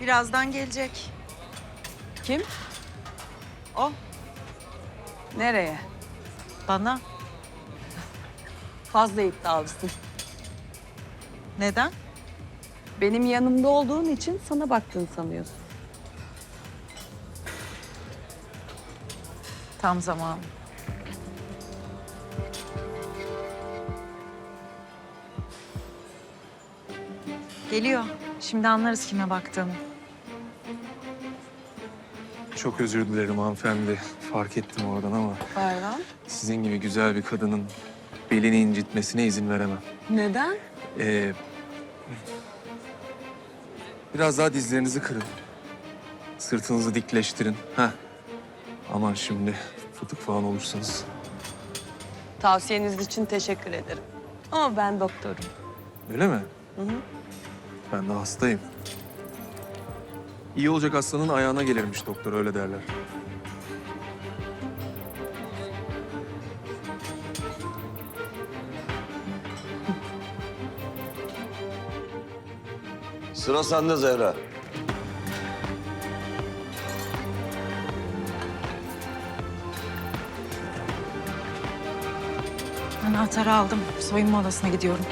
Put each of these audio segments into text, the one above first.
Birazdan gelecek. Kim? O Nereye? bana. Fazla iddialısın. Neden? Benim yanımda olduğun için sana baktığını sanıyorsun. Tam zamanı. Geliyor. Şimdi anlarız kime baktığını. Çok özür dilerim hanımefendi. Fark ettim oradan ama Pardon. sizin gibi güzel bir kadının belini incitmesine izin veremem. Neden? Ee, biraz daha dizlerinizi kırın. Sırtınızı dikleştirin. Ha. Aman şimdi fıtık falan olursanız. Tavsiyeniz için teşekkür ederim. Ama ben doktorum. Öyle mi? Ben de hastayım. İyi olacak hastanın ayağına gelirmiş doktor öyle derler. Sıra sende Zehra. Anahtarı aldım. Soyunma odasına gidiyorum.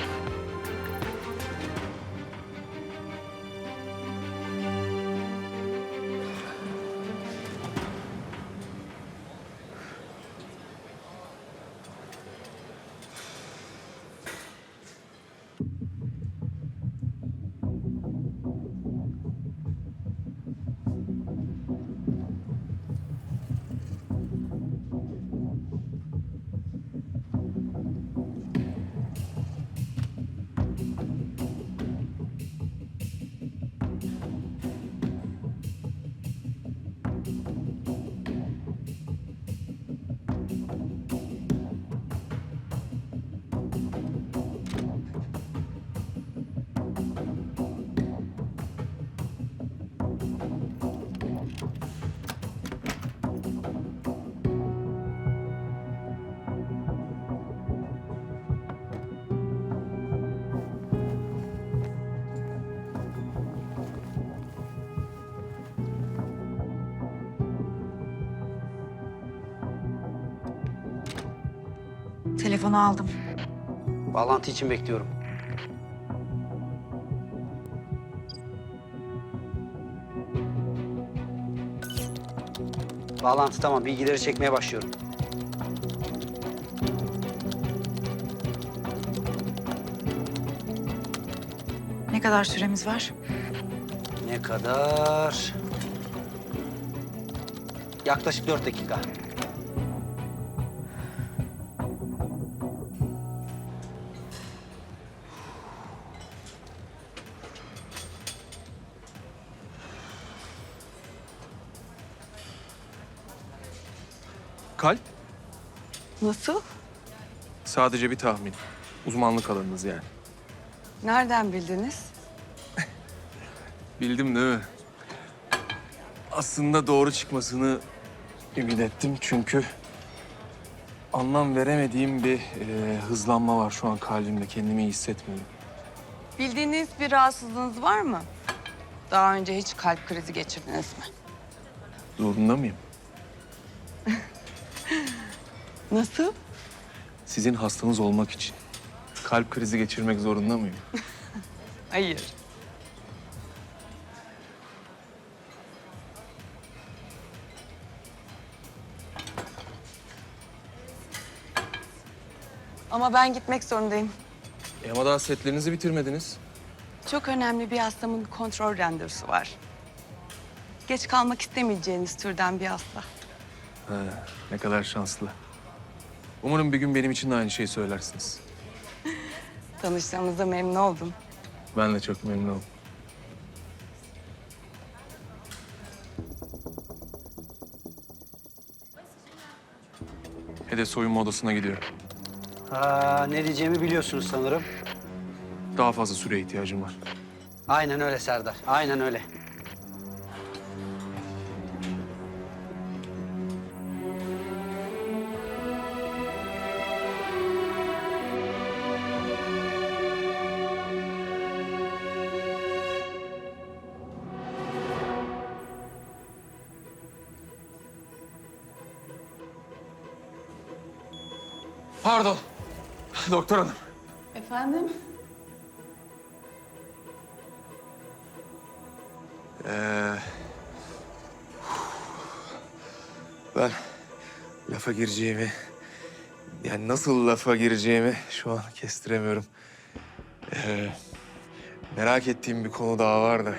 Telefonu aldım. Bağlantı için bekliyorum. Bağlantı tamam. Bilgileri çekmeye başlıyorum. Ne kadar süremiz var? Ne kadar? Yaklaşık dört dakika. Kalp Nasıl? sadece bir tahmin. Uzmanlık alanınız yani. Nereden bildiniz? Bildim değil mi? Aslında doğru çıkmasını ümit ettim çünkü anlam veremediğim bir e, hızlanma var şu an kalbimde. Kendimi iyi hissetmiyorum. Bildiğiniz bir rahatsızlığınız var mı? Daha önce hiç kalp krizi geçirdiniz mi? Zorunda mıyım? Nasıl? Sizin hastanız olmak için kalp krizi geçirmek zorunda mıyım? Hayır. Ama ben gitmek zorundayım. E ama daha setlerinizi bitirmediniz. Çok önemli bir hastamın kontrol randevusu var. Geç kalmak istemeyeceğiniz türden bir hasta. Ha, ne kadar şanslı. Umarım bir gün benim için de aynı şeyi söylersiniz. Tanıştığımıza memnun oldum. Ben de çok memnun oldum. Hede soyunma odasına gidiyorum. Aa, ne diyeceğimi biliyorsunuz sanırım. Daha fazla süre ihtiyacım var. Aynen öyle Serdar. Aynen öyle. Pardon. Doktor hanım. Efendim? Ee, ben lafa gireceğimi, yani nasıl lafa gireceğimi şu an kestiremiyorum. Ee, merak ettiğim bir konu daha var da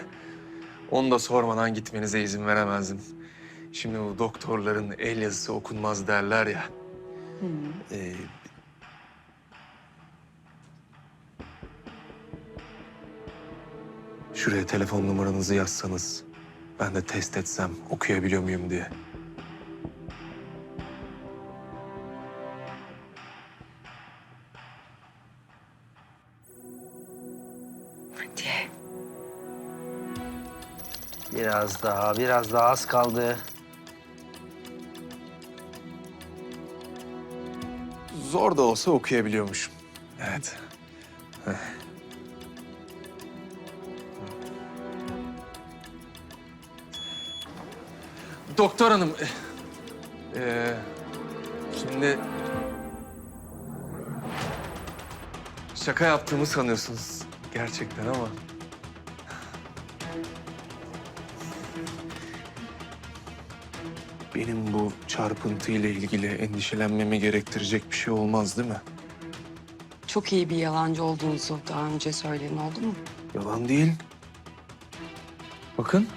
onu da sormadan gitmenize izin veremezdim. Şimdi bu doktorların el yazısı okunmaz derler ya. Ee, Şuraya telefon numaranızı yazsanız. Ben de test etsem okuyabiliyor muyum diye. Hadi. Biraz daha, biraz daha az kaldı. Zor da olsa okuyabiliyormuşum. Evet. Doktor hanım, ee, şimdi şaka yaptığımı sanıyorsunuz gerçekten ama benim bu çarpıntı ile ilgili endişelenmemi gerektirecek bir şey olmaz değil mi? Çok iyi bir yalancı olduğunuzu daha önce söyleyin oldu mu? Yalan değil. Bakın.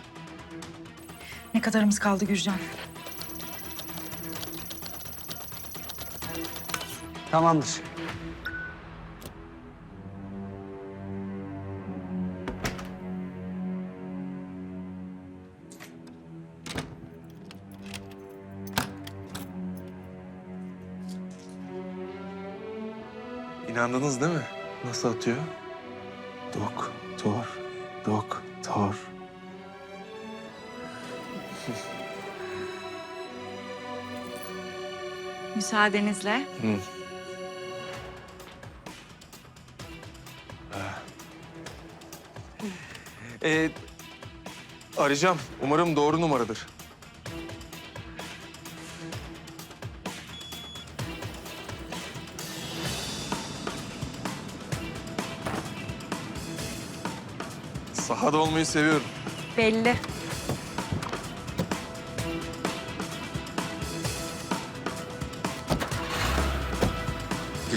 Ne kadarımız kaldı Gürcan? Tamamdır. İnandınız değil mi? Nasıl atıyor? Doktor, doktor. Müsaadenizle. Hı. Ee, arayacağım. Umarım doğru numaradır. Sahada olmayı seviyorum. Belli.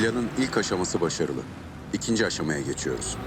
Planın ilk aşaması başarılı. İkinci aşamaya geçiyoruz.